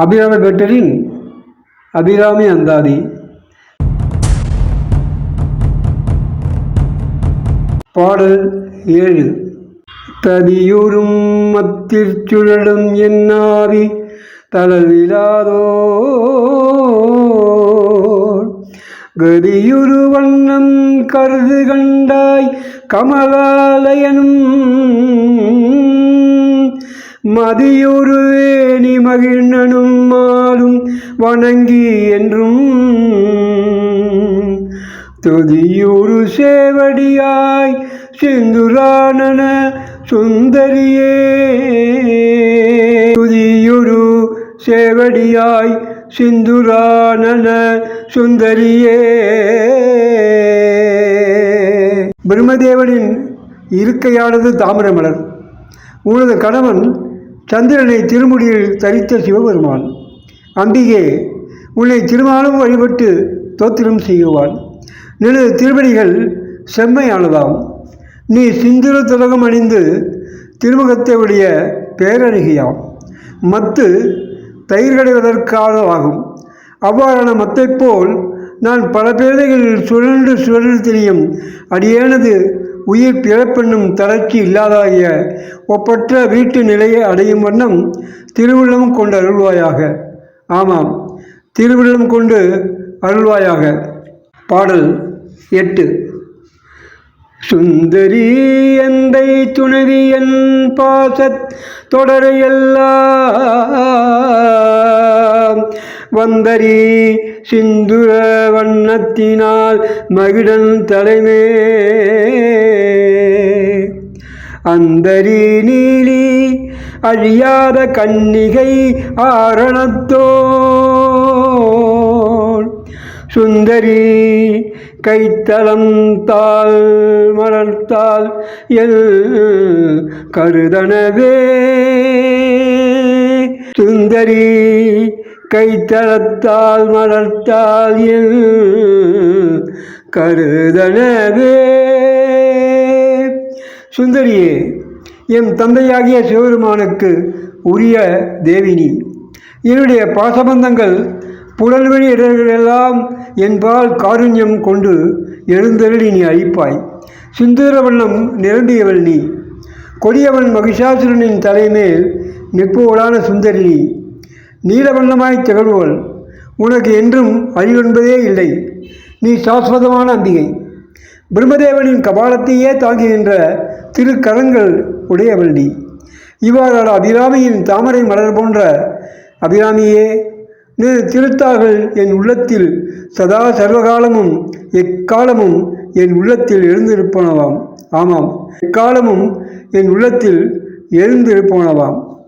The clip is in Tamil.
அபிராம பெட்டரின் அபிராமி அந்தாதி. பாடல் ஏழு. ததியுறும் மத்திற்சுழலும் என்னாதி தளவிலாதோ கதியுரு வண்ணம் கருது கண்டாய் கமலாலயனும் மதியொரு வேணி மகிழ்நனும் மாலும் வணங்கி என்றும். துதியுரு சேவடியாய் சிந்துரானன சுந்தரியே. துதியுரு சேவடியாய் சிந்துரானன சுந்தரியே. பிரம்மதேவனின் இருக்கையானது தாமிரமலர். உனது கணவன் சந்திரனை திருமுடியில் தரித்த சிவபெருமான் அம்பிகே உன்னை திருமாலும் வழிபட்டு தோத்திரம் செய்யுவான். நில திருவடிகள் செம்மையானதாம். நீ சிந்துர துலகம் அணிந்து திருமுகத்தை உடைய பேரழகியாம் மத்து தயிர் கடைவதற்கானதாகும் அவ்வாறான மத்தைப் போல் நான் பல பேதைகளில் சுழன்று சுழல் திரியும் அடியேனது உயிர் பிறப்பென்னும் தளர்ச்சி இல்லாதாகிய ஒப்பற்ற வீட்டு நிலையை அடையும் வண்ணம் திருவிழம் கொண்டு அருள்வாயாக. ஆமாம் திருவிழம் கொண்டு அருள்வாயாக. பாடல் எட்டு. சுந்தரி எந்தை துணவி என் பாசத் தொடரையெல்லாம் வந்தரி சிந்துர வண்ணத்தினால் மகிடன் தலைமே. அந்தரி நீலி அழியாத கன்னிகை ஆரணத்தோள். சுந்தரி கைத்தளம் தாள் மலர்த்தால் எல் கருதனவே. சுந்தரி கைத்தளத்தால் மலர்த்தால் என் கருதனவே. சுந்தரியே என் தந்தையாகிய சிவபெருமானுக்கு உரிய தேவினி என்னுடைய பாசபந்தங்கள் புலன்வெளி இடர்களெல்லாம் என்பால் காருண்யம் கொண்டு எழுந்தருளி நீ அழிப்பாய் சுந்தரவண்ணம் நிரம்பியவள் நீ கொடியவன் மகிஷாசுரனின் தலைமேல் நிற்பவளான சுந்தரி நீ. நீலவண்ணமாய் திகழ்வோள். உனக்கு என்றும் அழிவென்பதே இல்லை. நீ சாஸ்வதமான அம்பிகை. பிரம்மதேவனின் கபாலத்தையே தாங்குகின்ற திருக்கரங்கள் உடையவள் நீ. இவ்வாறான அபிராமியின் தாமரை மலர் போன்ற அபிராமியே நீ திருத்தார்கள் என் உள்ளத்தில் சதா சர்வகாலமும் எக்காலமும் என் உள்ளத்தில் எழுந்திருப்பனவாம். ஆமாம் எக்காலமும் என் உள்ளத்தில் எழுந்திருப்பனவாம்.